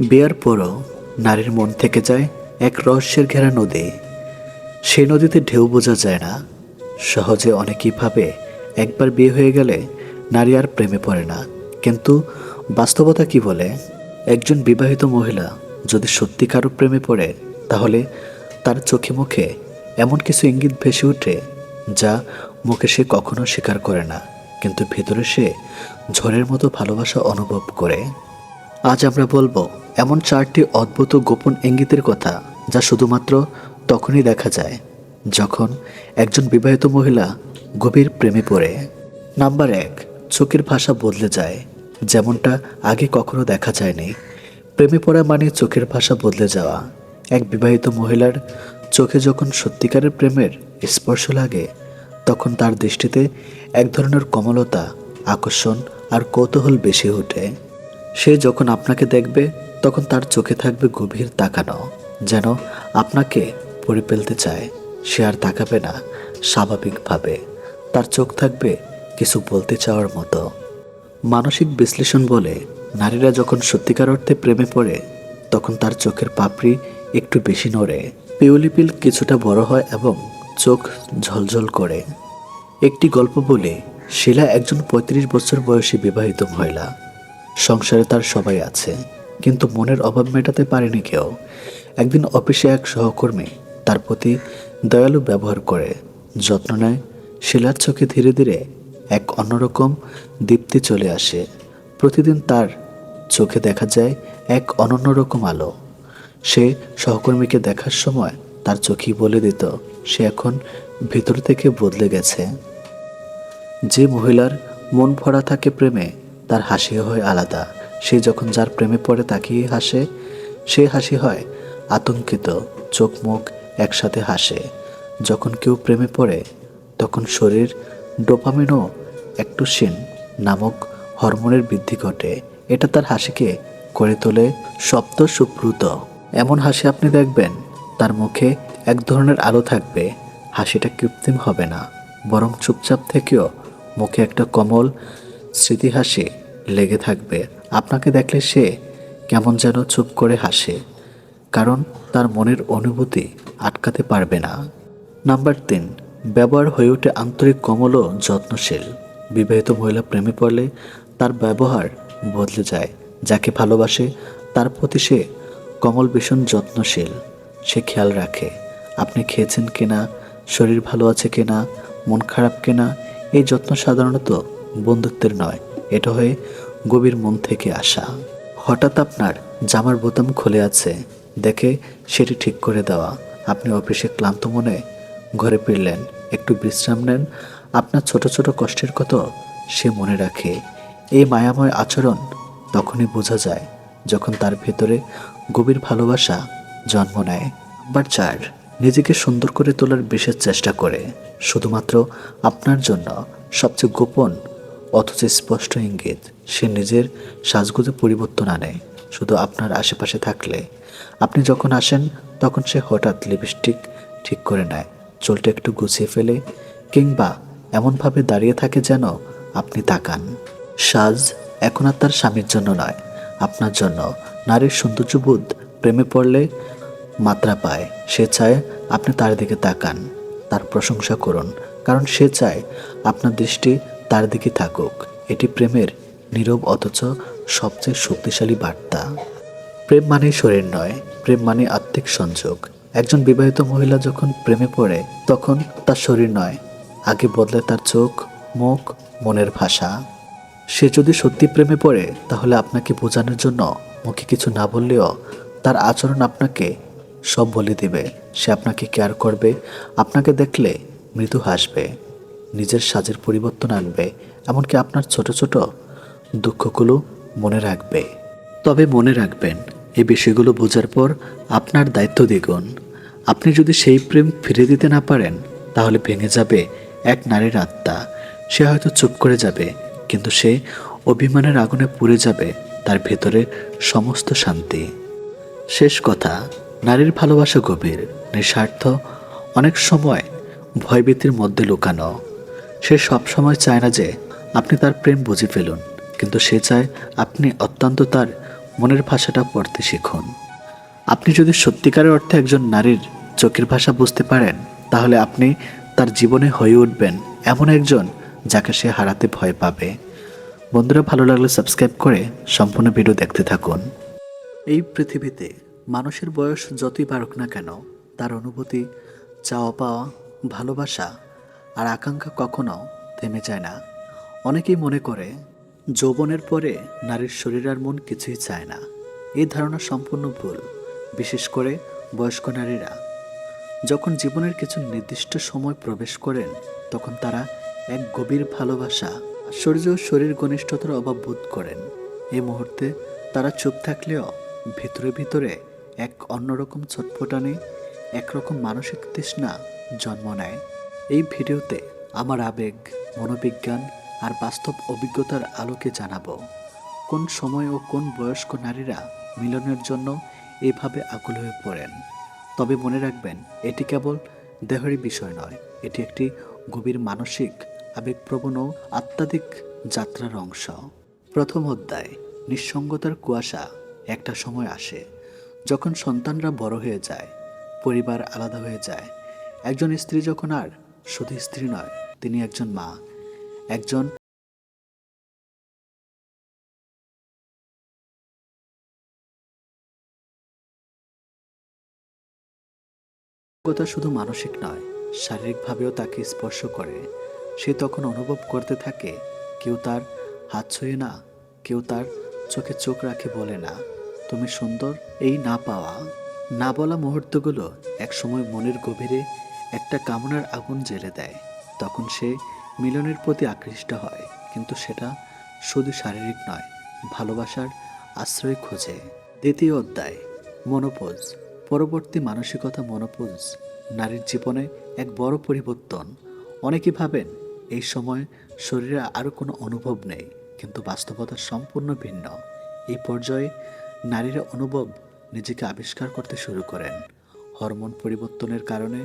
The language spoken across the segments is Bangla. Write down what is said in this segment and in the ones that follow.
বিয়ার পরও নারীর মন থেকে যায় এক রহস্যের ঘেরা নদী। সেই নদীতে ঢেউ বোঝা যায় না। সহজে অনেকেই ভাবে একবার বিয়ে হয়ে গেলে নারী আর প্রেমে পড়ে না। কিন্তু বাস্তবতা কি বলে? একজন বিবাহিত মহিলা যদি সত্যি কারও প্রেমে পড়ে, তাহলে তার চোখে মুখে এমন কিছু ইঙ্গিত ভেসে ওঠে যা মুখে সে কখনো স্বীকার করে না। কিন্তু ভেতরে সে ঝড়ের মতো ভালোবাসা অনুভব করে। আজ আমরা বলব, এমন চারটি অদ্ভুত গোপন ইঙ্গিতের কথা যা শুধুমাত্র তখনই দেখা যায় যখন একজন বিবাহিত মহিলা গভীর প্রেমে পড়ে। নাম্বার এক, চোখের ভাষা বদলে যায়, যেমনটা আগে কখনো দেখা যায়নি। প্রেমে পড়া মানে চোখের ভাষা বদলে যাওয়া। এক বিবাহিত মহিলার চোখে যখন সত্যিকারের প্রেমের স্পর্শ লাগে, তখন তার দৃষ্টিতে এক ধরনের কমলতা, আকর্ষণ আর কৌতূহল বেশি ওঠে। সে যখন আপনাকে দেখবে, তখন তার চোখে থাকবে গভীর তাকানো, যেন আপনাকে পড়ে ফেলতে চায়। সে আর তাকাবে না, স্বাভাবিকভাবে। তার চোখ থাকবে কিছু বলতে চাওয়ার মতো। মানসিক বিশ্লেষণ বলে, নারীরা যখন সত্যিকার অর্থে প্রেমে পড়ে, তখন তার চোখের পাপড়ি একটু বেশি নড়ে। পিউলিপিল কিছুটা বড় হয় এবং চোখ ঝলঝল করে। একটি গল্প বলে, শিলা একজন পঁয়ত্রিশ বছর বয়সী বিবাহিত মহিলা। সংসারে তার সবাই আছে, কিন্তু মনের অভাব মেটাতে পারেনি কেউ। একদিন অফিসে এক সহকর্মী তার প্রতি দয়ালু ব্যবহার করে যত্ন নেয়, শিলার চোখে ধীরে ধীরে এক অন্যরকম দীপ্তি চলে আসে। প্রতিদিন তার চোখে দেখা যায় এক অনন্য রকম আলো। সে সহকর্মীকে দেখার সময় তার চোখই বলে দিত, সে এখন ভিতর থেকে বদলে গেছে। যে মহিলার মন ভরা থাকে প্রেমে তার হাসি হয় আলাদা। সে যখন যার প্রেমে পড়ে তাকিয়ে হাসে, সে হাসি হয় আতঙ্কিত, চোখ মুখ একসাথে হাসে। যখন কেউ প্রেমে পড়ে, তখন শরীর ডোপামিনো অ্যাক্টোসিন নামক হরমোনের বৃদ্ধি ঘটে। এটা তার হাসিকে করে তোলে শব্দ সুপ্রুত। এমন হাসি আপনি দেখবেন, তার মুখে এক ধরনের আলো থাকবে। হাসিটা কৃত্রিম হবে না, বরং চুপচাপ থেকেও মুখে একটা কমল স্মৃতি হাসি লেগে থাকবে। আপনাকে দেখলে সে কেমন যেন চুপ করে হাসে, কারণ তার মনের অনুভূতি আটকাতে পারবে না। নাম্বার তিন, ব্যবহার হয়ে ওঠে আন্তরিক কমল ও যত্নশীল। বিবাহিত মহিলা প্রেমে পড়লে তার ব্যবহার বদলে যায়। যাকে ভালোবাসে, তার প্রতি সে কমল, ভীষণ যত্নশীল। সে খেয়াল রাখে, আপনি খেয়েছেন কিনা, শরীর ভালো আছে কিনা, মন খারাপ কিনা, এই যত্ন সাধারণত বন্ধুত্বের নয়, এটা হয়ে গভীর মন থেকে আসা। হঠাৎ আপনার জামার বোতাম খুলে আছে। দেখে সেটি ঠিক করে দেওয়া। আপনি অফিসে ক্লান্ত মনে ঘরে ফিরলেন। একটু বিশ্রাম নেন। আপনার ছোট ছোট কষ্টের কথা সে মনে রাখে। এই মায়াময় আচরণ তখনই বোঝা যায় যখন তার ভেতরে গভীর ভালোবাসা জন্ম নেয়। নাম্বার চার, নিজেকে সুন্দর করে তোলার বিশেষ চেষ্টা করে। শুধুমাত্র আপনার জন্য সবচেয়ে গোপন অথচ স্পষ্ট ইঙ্গিত, সে নিজের সাজগুজে পরিবর্তন আনে, শুধু আপনার আশেপাশে থাকলে। আপনি যখন আসেন, তখন সে হঠাৎ লিপস্টিক ঠিক করে নেয়, চুলটা একটু গুছিয়ে ফেলে, কিংবা এমনভাবে দাঁড়িয়ে থাকে যেন আপনি তাকান। সাজ এখন আর তার স্বামীর জন্য নয়, আপনার জন্য। নারীর সৌন্দর্যবোধ প্রেমে পড়লে মাত্রা পায়, সে চায় আপনি তার দিকে তাকান, তার প্রশংসা করুন, কারণ সে চায় আপনার দৃষ্টি তার দিকে থাকুক। এটি প্রেমের নীরব অথচ সবচেয়ে শক্তিশালী বার্তা। প্রেম মানে শরীর নয়, প্রেম মানে আত্মিক সংযোগ। একজন বিবাহিত মহিলা যখন প্রেমে পড়ে, তখন তার শরীর নয়, আগে বদলে তার চোখ, মুখ, মনের ভাষা। সে যদি সত্যি প্রেমে পড়ে, তাহলে আপনাকে বোঝানোর জন্য মুখে কিছু না বললেও তার আচরণ আপনাকে সব বলে দিবে। সে আপনাকে কেয়ার করবে, আপনাকে দেখলে মৃদু হাসবে। নিজের সাজের পরিবর্তন আনবে, এমনকি আপনার ছোট ছোট দুঃখগুলো মনে রাখবে। তবে মনে রাখবেন এই বিষয়গুলো বোঝার পর আপনার দায়িত্ব দ্বিগুণ। আপনি যদি সেই প্রেম ফিরে দিতে না পারেন, তাহলে ভেঙে যাবে এক নারীর আত্মা। সে হয়তো চুপ করে যাবে, কিন্তু সে অভিমানের আগুনে পুড়ে যাবে, তার ভেতরে সমস্ত শান্তি। শেষ কথা, নারীর ভালোবাসা গভীর, নিঃস্বার্থ, অনেক সময় ভয়ভীতির মধ্যে লুকানো। সে সবসময় চায় না যে আপনি তার প্রেম বুঝে ফেলুন, কিন্তু সে চায় আপনি অত্যন্ত তার মনের ভাষাটা পড়তে শিখুন। আপনি যদি সত্যিকারের অর্থে একজন নারীর চোখের ভাষা বুঝতে পারেন, তাহলে আপনি তার জীবনে হয়ে উঠবেন এমন একজন যাকে সে হারাতে ভয় পাবে। বন্ধুরা, ভালো লাগলে সাবস্ক্রাইব করে সম্পূর্ণ ভিডিও দেখতে থাকুন। এই পৃথিবীতে মানুষের বয়স যতই বাড়ুক না কেন, তার অনুভূতি চাওয়া পাওয়া ভালোবাসা আর আকাঙ্ক্ষা কখনো থেমে যায় না। অনেকেই মনে করে, যৌবনের পরে নারীর শরীর আর মন কিছুই চায় না। এই ধারণা সম্পূর্ণ ভুল, বিশেষ করে বয়স্ক নারীরা। যখন জীবনের কিছু নির্দিষ্ট সময় প্রবেশ করেন, তখন তারা এক গভীর ভালোবাসা, আশ্চর্য শরীর ঘনিষ্ঠতার অভাব বোধ করেন। এই মুহূর্তে তারা চুপ থাকলেও ভিতরে ভিতরে এক অন্যরকম ছটফটানি, একরকম মানসিক তৃষ্ণা জন্ম নেয়। এই ভিডিওতে আমার আবেগ, মনোবিজ্ঞান আর বাস্তব অভিজ্ঞতার আলোকে জানাব, কোন সময় ও কোন বয়স্ক নারীরা মিলনের জন্য এভাবে আকুল হয়ে পড়েন। তবে মনে রাখবেন, এটি কেবল দেহেরই বিষয় নয়, এটি একটি গভীর মানসিক, আবেগপ্রবণ ও আত্মাধিক যাত্রার অংশ। প্রথম অধ্যায়, নিঃসঙ্গতার কুয়াশা, একটা সময় আসে, যখন সন্তানরা বড় হয়ে যায়, পরিবার আলাদা হয়ে যায়, একজন স্ত্রী যখন আর শুধু স্ত্রী নয়, তিনি একজন মা। একজন কথা শুধু মানসিক নয়, শারীরিকভাবেও তাকে স্পর্শ করে। সে তখন অনুভব করতে থাকে, কেউ তার হাত ছুঁয়ে না, কেউ তার চোখে চোখ রাখে বলে না। তুমি সুন্দর, এই না পাওয়া। না বলা মুহূর্তগুলো একসময় মনের গভীরে একটা কামনার আগুন জ্বেলে দেয়। তখন সে মিলনের প্রতি আকৃষ্ট হয়, কিন্তু সেটা শুধু শারীরিক নয়, ভালোবাসার আশ্রয় খোঁজে। দ্বিতীয় অধ্যায়, মনোপোজ। পরবর্তী মানসিকতা মনোপোজ, নারীর জীবনে এক বড় পরিবর্তন। অনেকে ভাবেন, এই সময় শরীরে আরও কোনো অনুভব নেই, কিন্তু বাস্তবতা সম্পূর্ণ ভিন্ন। এই পর্যায়ে নারীরা অনুভব নিজেকে আবিষ্কার করতে শুরু করেন। হরমোন পরিবর্তনের কারণে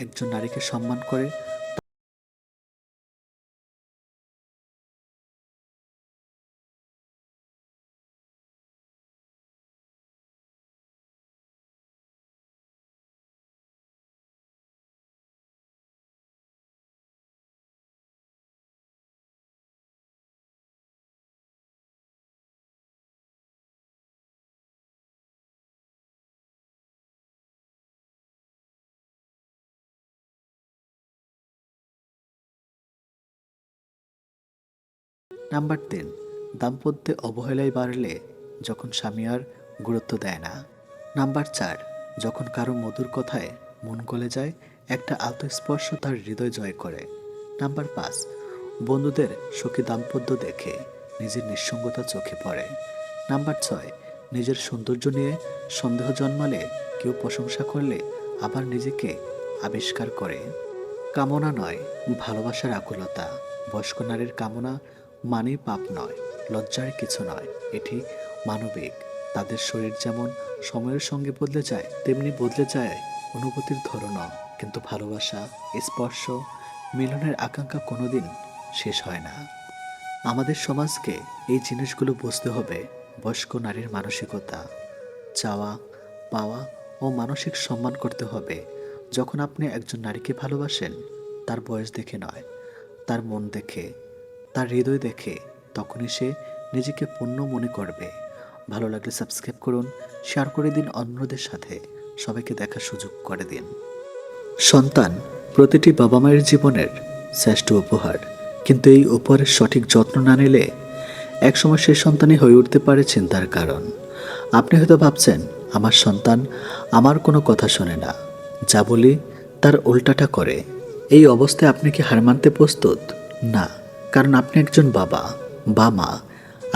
একজন নারীকে সম্মান করে নাম্বার তিন, দাম্পত্যে অবহেলায় বাড়লে যখন স্বামী আর গুরুত্ব দেয় না। নাম্বার চার, যখন কারও মধুর কথায় মন গলে যায়, একটা আলতো স্পর্শ তার হৃদয় জয় করে। নাম্বার পাঁচ, বন্ধুদের সুখী দাম্পত্য দেখে নিজের নিঃসঙ্গতা চোখে পড়ে। নাম্বার ছয়, নিজের সৌন্দর্য নিয়ে সন্দেহ জন্মালে কেউ প্রশংসা করলে আবার নিজেকে আবিষ্কার করে। কামনা নয়, ভালোবাসার আকুলতা। বয়স্ক নারীর কামনা মানেই পাপ নয়, লজ্জার কিছু নয়। এটি মানবিক। তাদের শরীর যেমন সময়ের সঙ্গে বদলে যায়, তেমনি বদলে যায় অনুভূতির ধরনও। কিন্তু ভালোবাসা, স্পর্শ, মিলনের আকাঙ্ক্ষা কোনোদিন শেষ হয় না। আমাদের সমাজকে এই জিনিসগুলো বুঝতে হবে, বয়স্ক নারীর মানসিকতা, চাওয়া, পাওয়া ও মানসিক সম্মান করতে হবে। যখন আপনি একজন নারীকে ভালোবাসেন, তার বয়স দেখে নয়, তার মন দেখে। তার হৃদয় দেখে তখনই সে নিজেকে পূর্ণ মনে করবে। ভালো লাগলে সাবস্ক্রাইব করুন, শেয়ার করে দিন অন্যদের সাথে। সবাইকে দেখার সুযোগ করে দিন। সন্তান প্রতিটি বাবা মায়ের জীবনের শ্রেষ্ঠ উপহার। কিন্তু এই উপহারের সঠিক যত্ন না নিলে একসময় সেই সন্তানই হয়ে উঠতে পারে চিন্তার কারণ। আপনি হয়তো ভাবছেন, আমার সন্তান আমার কোনো কথা শোনে না। যা বলি তার উল্টাটা করে। এই অবস্থায় আপনি কি হার মানতে প্রস্তুত? না। কারণ আপনি একজন বাবা, বা মা,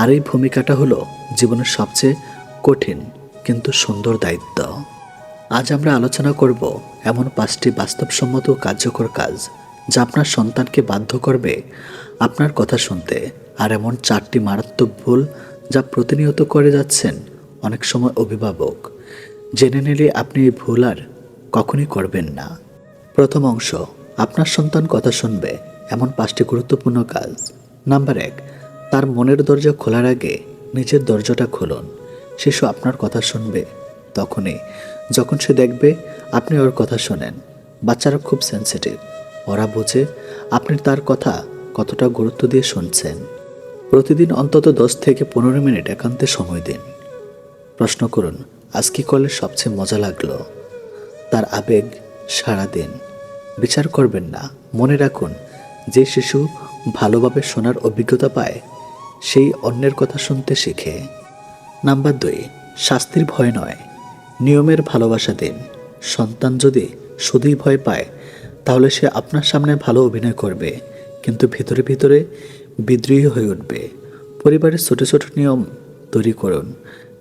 আর এই ভূমিকাটা হলো জীবনের সবচেয়ে কঠিন কিন্তু সুন্দর দায়িত্ব। আজ আমরা আলোচনা করব এমন পাঁচটি বাস্তবসম্মত কার্যকর কাজ যা আপনার সন্তানকে বাধ্য করবে আপনার কথা শুনতে, আর এমন চারটি মারাত্মক ভুল যা প্রতিনিয়ত করে যাচ্ছেন অনেক সময় অভিভাবক। জেনে নিলে আপনি এই ভুল আর কখনই করবেন না। প্রথম অংশ, আপনার সন্তান কথা শুনবে এমন পাঁচটি গুরুত্বপূর্ণ কাজ। নাম্বার এক, তার মনের দরজা খোলার আগে নিজের দরজাটা খুলুন। শিশু আপনার কথা শুনবে তখনই। যখন সে দেখবে, আপনি ওর কথা শোনেন। বাচ্চারা খুব সেন্সিটিভ ওরা বোঝে আপনি তার কথা কতটা গুরুত্ব দিয়ে শুনছেন। প্রতিদিন অন্তত দশ থেকে পনেরো মিনিট একান্তে সময় দিন। প্রশ্ন করুন, আজ কি করলে সবচেয়ে মজা লাগল? তার আবেগ সারা দিন। বিচার করবেন না, মনে রাখুন যে শিশু ভালোভাবে শোনার অভিজ্ঞতা পায়, সেই অন্যের কথা শুনতে শেখে। নাম্বার দুই, শাস্তির ভয় নয়। নিয়মের ভালোবাসা দিন। সন্তান যদি শুধুই ভয় পায়, তাহলে সে আপনার সামনে ভালো অভিনয় করবে, কিন্তু ভিতরে ভিতরে বিদ্রোহী হয়ে উঠবে। পরিবারের ছোট ছোট নিয়ম তৈরি করুন।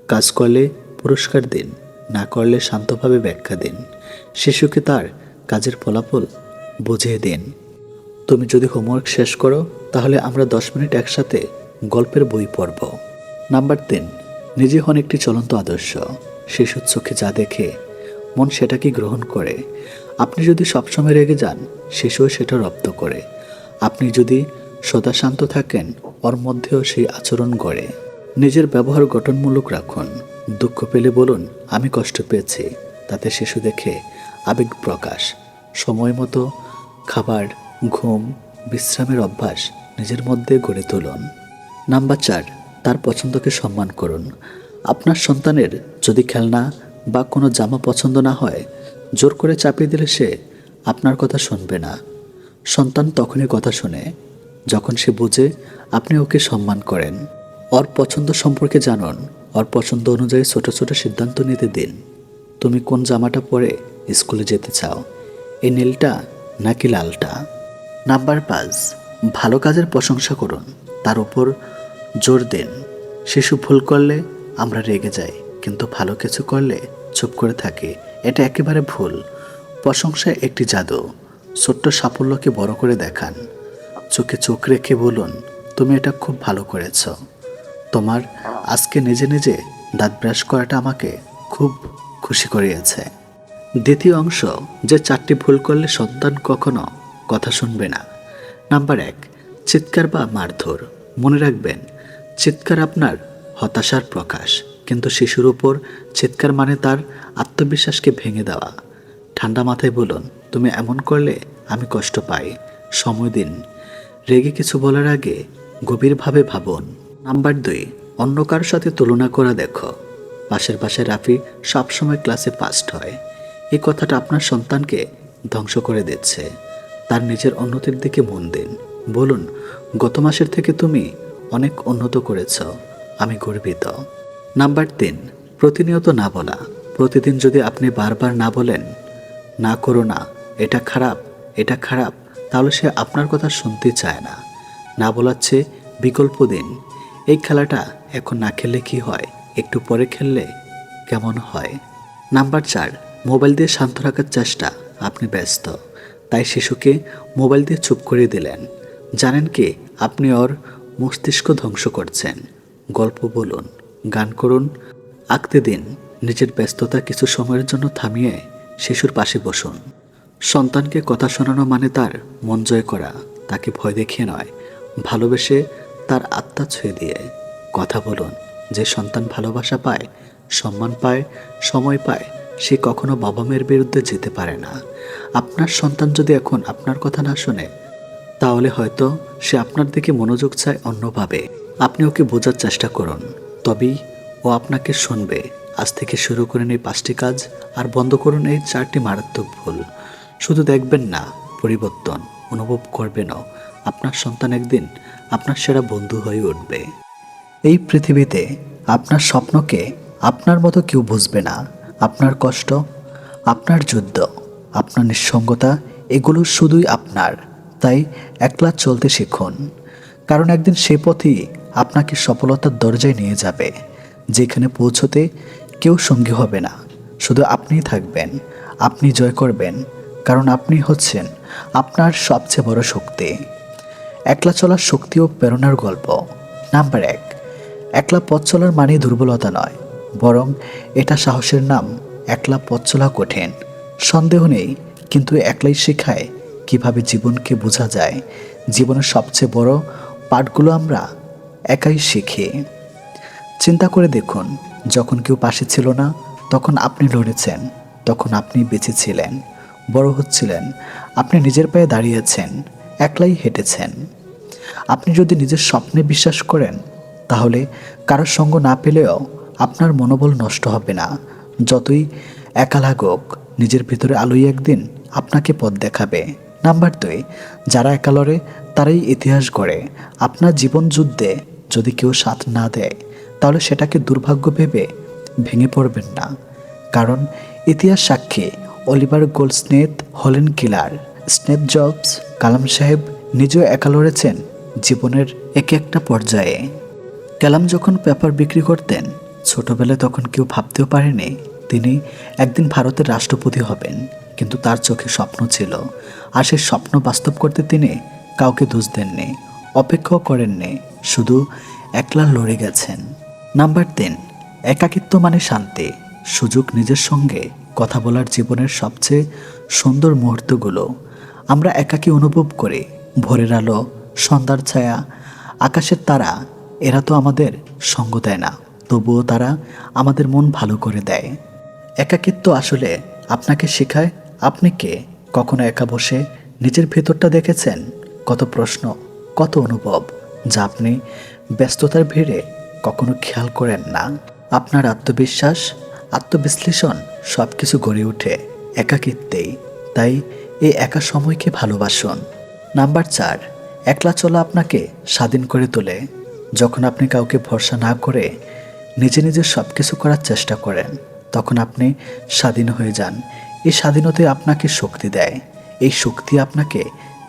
কাজ করলে পুরস্কার দিন, না করলে শান্তভাবে ব্যাখ্যা দিন। শিশুকে তার কাজের ফলাফল বুঝিয়ে দিন। তুমি যদি হোমওয়ার্ক শেষ করো, তাহলে আমরা দশ মিনিট একসাথে গল্পের বই পড়ব। নাম্বার তিন, নিজে হন একটি চলন্ত আদর্শ। শিশুর চোখে যা দেখে, মন সেটাকে গ্রহণ করে। আপনি যদি সবসময় রেগে যান শিশুও সেটা রপ্ত করে। আপনি যদি সদা শান্ত থাকেন, ওর মধ্যেও সেই আচরণ গড়ে। নিজের ব্যবহার গঠনমূলক রাখুন। দুঃখ পেলে বলুন, আমি কষ্ট পেয়েছি। তাতে শিশু দেখে আবেগ প্রকাশ। সময় মতো খাবার ঘুম, বিশ্রামের অভ্যাস নিজের মধ্যে গড়ে তুলুন। নাম্বার চার, তার পছন্দকে সম্মান করুন। আপনার সন্তানের যদি খেলনা বা কোনো জামা পছন্দ না হয়, জোর করে চাপিয়ে দিলে সে আপনার কথা শুনবে না। সন্তান তখনই কথা শোনে, যখন সে বুঝে আপনি ওকে সম্মান করেন। ওর পছন্দ সম্পর্কে জানুন। ওর পছন্দ অনুযায়ী ছোট ছোট সিদ্ধান্ত নিতে দিন। তুমি কোন জামাটা পরে স্কুলে যেতে চাও? এই নীলটা নাকি লালটা? নাম্বার পাঁচ, ভালো কাজের প্রশংসা করুন। তার উপর জোর দিন। শিশু ভুল করলে আমরা রেগে যাই, কিন্তু ভালো কিছু করলে চুপ করে থাকি। এটা একেবারে ভুল। প্রশংসা একটি জাদু। ছোট্ট সাফল্যকে বড় করে দেখান। চোখে চোখ রেখে বলুন, তুমি এটা খুব ভালো করেছ। তোমার আজকে নিজে নিজে দাঁত ব্রাশ করাটা আমাকে খুব খুশি করিয়েছে। দ্বিতীয় অংশ, যে চারটি ভুল করলে সন্তান কখনো কথা শুনবে না। নাম্বার এক, চিৎকার বা মারধর। মনে রাখবেন, চিৎকার আপনার হতাশার প্রকাশ, কিন্তু শিশুর উপর চিৎকার মানে তার আত্মবিশ্বাসকে ভেঙে দেওয়া। ঠান্ডা মাথায় বলুন, তুমি এমন করলে আমি কষ্ট পাই। সময় দিন। রেগে কিছু বলার আগে গভীরভাবে ভাবুন। নাম্বার দুই, অন্য কারোর সাথে তুলনা করা দেখো। পাশের পাশে রাফি সবসময় ক্লাসে ফার্স্ট হয়। এই কথাটা আপনার সন্তানকে ধ্বংস করে দিচ্ছে। তার নিজের উন্নতির দিকে মন দিন। বলুন, গত মাসের থেকে তুমি অনেক উন্নত করেছ। আমি গর্বিত। নাম্বার তিন, প্রতিনিয়ত না বলা। প্রতিদিন যদি আপনি বারবার না বলেন, না করো না, এটা খারাপ এটা খারাপ, তাহলে সে আপনার কথা শুনতে চায় না। না বলাচ্ছে বিকল্প দিন। এই খেলাটা এখন না খেললে কি হয়? একটু পরে খেললে কেমন হয়? নাম্বার চার, মোবাইল দিয়ে শান্ত রাখার চেষ্টা। আপনি ব্যস্ত। তাই শিশুকে মোবাইল দিয়ে চুপ করে দিলেন। জানেন কি, আপনি ওর মস্তিষ্ক ধ্বংস করছেন। গল্প বলুন, গান করুন, আঁকতে দিন, নিজের ব্যস্ততা কিছু সময়ের জন্য থামিয়ে শিশুর পাশে বসুন। সন্তানকে কথা শোনানো মানে তার মন জয় করা, তাকে ভয় দেখিয়ে নয়, ভালোবেসে তার আত্মা ছুঁয়ে দিয়ে। কথা বলুন, যে সন্তান ভালোবাসা পায়, সম্মান পায়, সময় পায় সে কখনো বাবা বিরুদ্ধে যেতে পারে না। আপনার সন্তান যদি এখন আপনার কথা না শোনে, তাহলে হয়তো সে আপনার দিকে মনোযোগ চায় অন্যভাবে। আপনি ওকে বোঝার চেষ্টা করুন। তবেই ও আপনাকে শুনবে। আজ থেকে শুরু করেন এই পাঁচটি কাজ আর বন্ধ করুন এই চারটি মারাত্মক ভুল। শুধু দেখবেন না, পরিবর্তন অনুভব করবেনও। আপনার সন্তান একদিন আপনার সেরা বন্ধু হয়ে উঠবে। এই পৃথিবীতে আপনার স্বপ্নকে আপনার মতো কেউ বুঝবে না। আপনার কষ্ট, আপনার যুদ্ধ, আপনার নিঃসঙ্গতা, এগুলো শুধুই আপনার। তাই একলা চলতে শিখুন। কারণ একদিন সে পথই আপনাকে সফলতার দরজায় নিয়ে যাবে। যেখানে পৌঁছতে কেউ সঙ্গী হবে না। শুধু আপনিই থাকবেন, আপনি জয় করবেন, কারণ আপনি হচ্ছেন আপনার সবচেয়ে বড় শক্তি। একলা চলার শক্তি ও প্রেরণার গল্প। নাম্বার এক, একলা পথ চলার মানে দুর্বলতা নয়। বরং এটা সাহসের নাম, একলা পথ চলা কঠিন। সন্দেহ নেই, কিন্তু একলাই শেখায় কীভাবে জীবনকে বোঝা যায়। জীবনের সবচেয়ে বড় পাঠগুলো আমরা একাই শিখি। চিন্তা করে দেখুন, যখন কেউ পাশে ছিল না, তখন আপনি লড়েছেন, তখন আপনি বেঁচে ছিলেন, বড় হচ্ছিলেন, আপনি নিজের পায়ে দাঁড়িয়েছেন, একলাই হেঁটেছেন। আপনি যদি নিজের স্বপ্নে বিশ্বাস করেন, তাহলে কারোর সঙ্গ না পেলেও আপনার মনোবল নষ্ট হবে না। যতই একা লাগুক, নিজের ভিতরে আলোই একদিন আপনাকে পথ দেখাবে। নাম্বার দুই, যারা একা লড়ে, তারাই ইতিহাস গড়ে। আপনার জীবন যুদ্ধে যদি কেউ সাথ না দেয়, তাহলে সেটাকে দুর্ভাগ্য ভেবে ভেঙে পড়বেন না। কারণ ইতিহাস সাক্ষী, অলিভার গোল্ডস্নেথ হলেন কিলার। স্নেপ জবস, কালাম সাহেব নিজেও একা লড়েছেন জীবনের এক একটা পর্যায়ে। কালাম যখন পেপার বিক্রি করতেন ছোটবেলায় তখন কেউ ভাবতেও পারেনি তিনি একদিন ভারতের রাষ্ট্রপতি হবেন। কিন্তু তার চোখে স্বপ্ন ছিল। আর সেই স্বপ্ন বাস্তব করতে তিনি কাউকে দোষ দেননি, অপেক্ষাও করেননি, শুধু একলা লড়ে গেছেন। নাম্বার তিন, একাকিত্ব মানে শান্তি, সুযোগ নিজের সঙ্গে, কথা বলার জীবনের সবচেয়ে সুন্দর মুহূর্তগুলো। আমরা একাকী অনুভব করি, ভোরের আলো, সন্ধ্যার ছায়া, আকাশের তারা, এরা তো আমাদের সঙ্গ দেয় না। তবুও তারা আমাদের মন ভালো করে দেয়। একাকিত্ব আসলে আপনাকে শেখায় আপনি কে? কখনো একা বসে নিজের ভেতরটা দেখেছেন? কত প্রশ্ন, কত অনুভব, যা আপনি ব্যস্ততার ভিড়ে কখনো খেয়াল করেন না। আপনার আত্মবিশ্বাস, আত্মবিশ্লেষণ সব কিছু গড়ে ওঠে একাকিত্বেই। তাই এই একা সময়কে ভালোবাসুন। নাম্বার চার, একলা চলা আপনাকে স্বাধীন করে তোলে। যখন আপনি কাউকে ভরসা না করে নিজে নিজে সব কিছু করার চেষ্টা করেন। তখন আপনি স্বাধীন হয়ে যান। এই স্বাধীনতাই আপনাকে শক্তি দেয়। এই শক্তি আপনাকে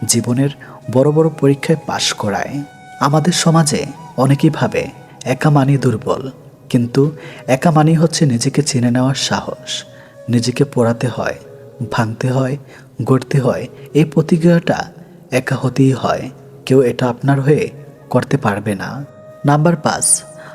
জীবনের বড় বড় পরীক্ষায় পাশ করায়। আমাদের সমাজে অনেকেই ভাবে, একা মানি দুর্বল। কিন্তু একা মানি হচ্ছে নিজেকে চিনে নেওয়ার সাহস। নিজেকে পড়াতে হয়, ভাঙতে হয়, গড়তে হয়। এই প্রতিক্রিয়াটা একা হতেই হয়। কেউ এটা আপনার হয়ে করতে পারবে না। নাম্বার পাঁচ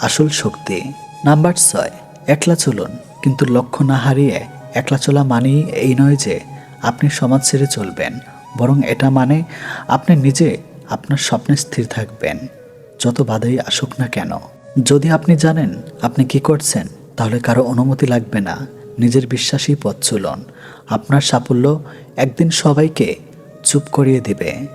আসল শক্তি। নাম্বার ছয়, একলা চলুন। কিন্তু লক্ষ্য না হারিয়ে একলা চলা মানেই এই নয় যে আপনি সমাজ ছেড়ে চলবেন, বরং এটা মানে আপনি নিজে আপনার স্বপ্নে স্থির থাকবেন, যত বাধাই আসুক না কেন। যদি আপনি জানেন আপনি কি করছেন, তাহলে কারও অনুমতি লাগবে না। নিজের বিশ্বাসী পথ চলুন। আপনার সাফল্য একদিন সবাইকে চুপ করিয়ে দিবে।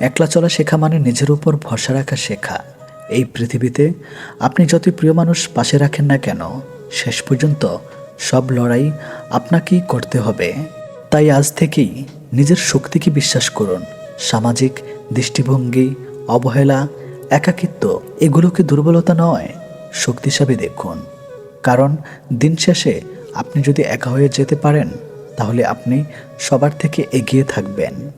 একলা চলা শেখা মানে নিজের উপর ভরসা রাখা শেখা। এই পৃথিবীতে আপনি যত প্রিয় মানুষ পাশে রাখেন না কেন, শেষ পর্যন্ত সব লড়াই আপনাকেই করতে হবে। তাই আজ থেকেই নিজের শক্তিকে বিশ্বাস করুন। সামাজিক, দৃষ্টিভঙ্গি, অবহেলা, একাকিত্ব এগুলোকে দুর্বলতা নয় শক্তি হিসাবে দেখুন। কারণ দিন শেষে আপনি যদি একা হয়ে যেতে পারেন, তাহলে আপনি সবার থেকে এগিয়ে থাকবেন।